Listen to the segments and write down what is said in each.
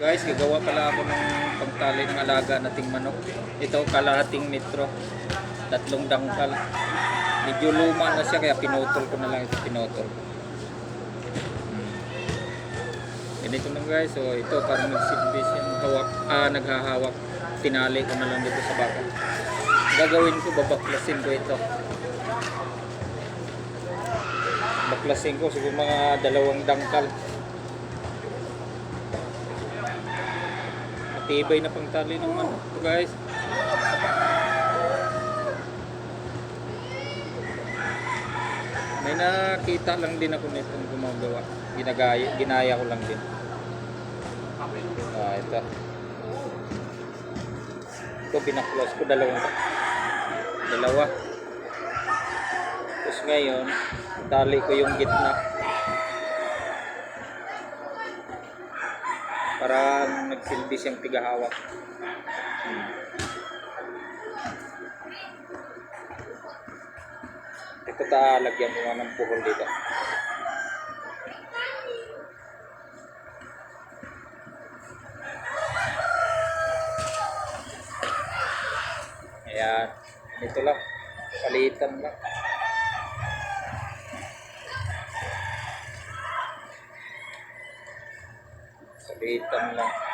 Guys, gagawa pala ako ng pangtali ng alaga nating manok. Ito, kalahating metro. Tatlong dangkal. Medyo luma na siya kaya pinutol ko na lang ito. Pinutol. Hmm. Ganito na guys. So, ito parang nagsilbi siyang hawak, ah, naghahawak. Tinali ko na lang dito sa baka. Gagawin ko, babaklasin ko ito. Baklasin ko siguro mga dalawang dangkal. Matibay na pangtali ng manok to guys. May nakita lang din ako nitong gumagawa. Ginagaya, ginaya ko lang din. Ah, ito. Ito pinaklos ko dalawang dalawa. Tapos ngayon, tali ko yung gitna. Para nagsilbi siyang tigahawak. Hmm. Ito ta lagyan ko nga ng puhol dito. Ayan. Ito lang. Palitan lang. Palitan lang.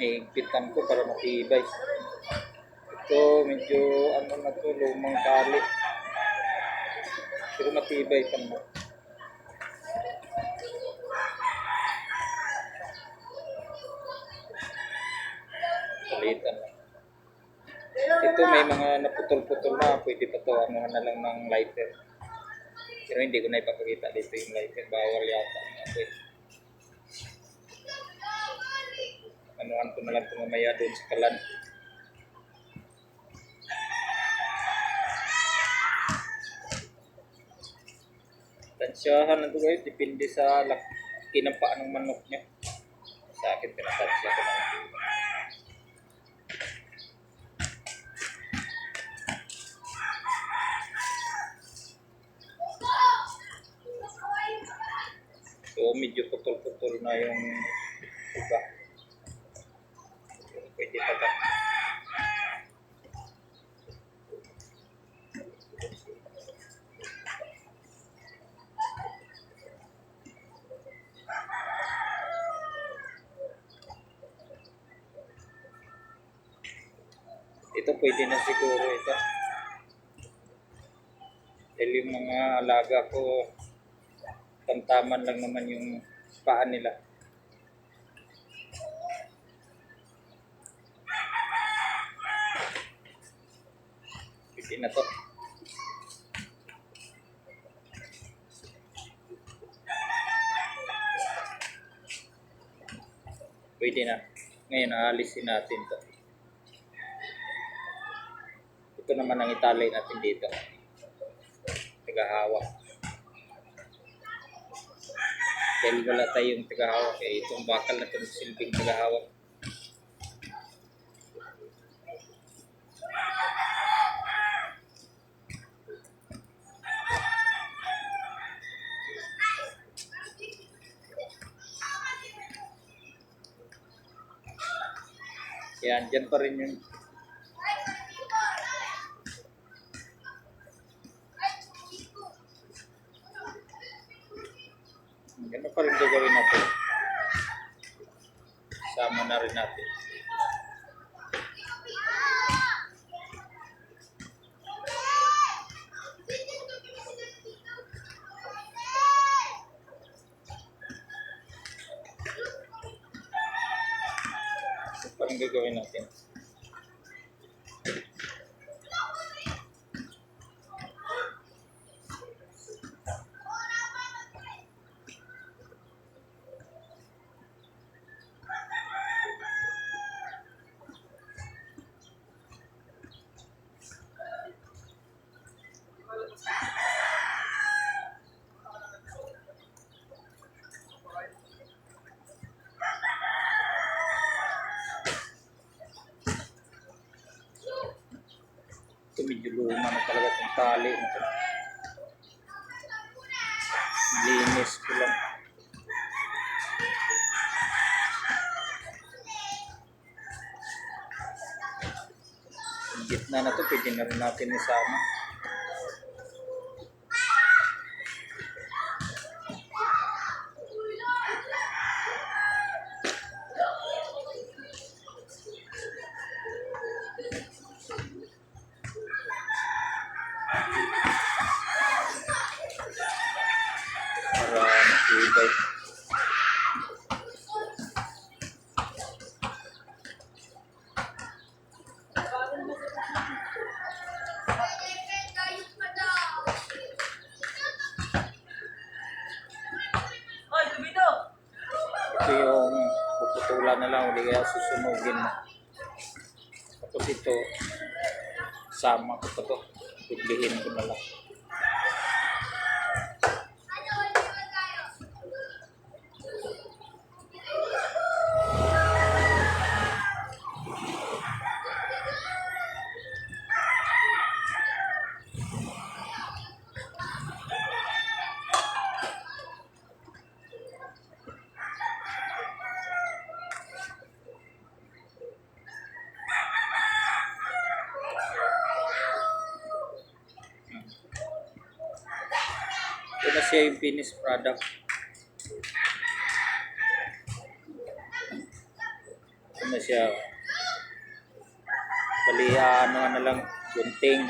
Niigpitan ko para matibay. Ito medyo ano na to, lumang tali. Pero matibay pa na. Palitan lang. Ito may mga naputol-putol na, pwede pa to ano na lang ng lighter. Pero hindi ko na ipapakita dito yung lighter, bawal yata. Pwede. Anuhan ko na lang ito mamaya doon sa kalan. Tansyahan na ito guys, depende sa paa ng manok niya. Sa akin pinatansya ko na lang. So medyo putol-putol na yung iba. Pwede pa ba? Ito pwede na siguro ito. Dahil yung mga alaga ko, tamtaman lang naman yung paa nila. Pwede na to. Pwede na. Ngayon, aalisin natin to. Ito naman ang italay natin dito. Tagahawak. Dahil wala tayong tagahawak, eh, itong bakal na itong silbing tagahawak. Yan, dyan pa rin yung Ano pa rin gagawin natin? Sama na rin natin. Ano pa rin gagawin natin? Medyo luma na talaga itong tali. na to. Linis ko lang. Gitna na to, pwede na rin natin isama. Para matibay. Oy, tumito! Ito yung puputulan na lang, hindi kaya susunugin na. Tapos ito, sama ko pa to. Piblihin ko na lang. Siya yung finished product. Ito na siya. Bali, ano na lang, gunting.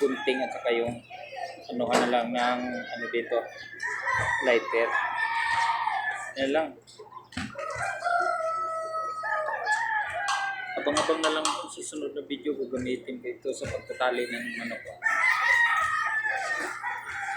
Gunting at saka yung ano na lang ng ano dito, lighter. Yan lang. Abang-abang na lang susunod na video gagamitin ko ito sa pagtatali ng manok.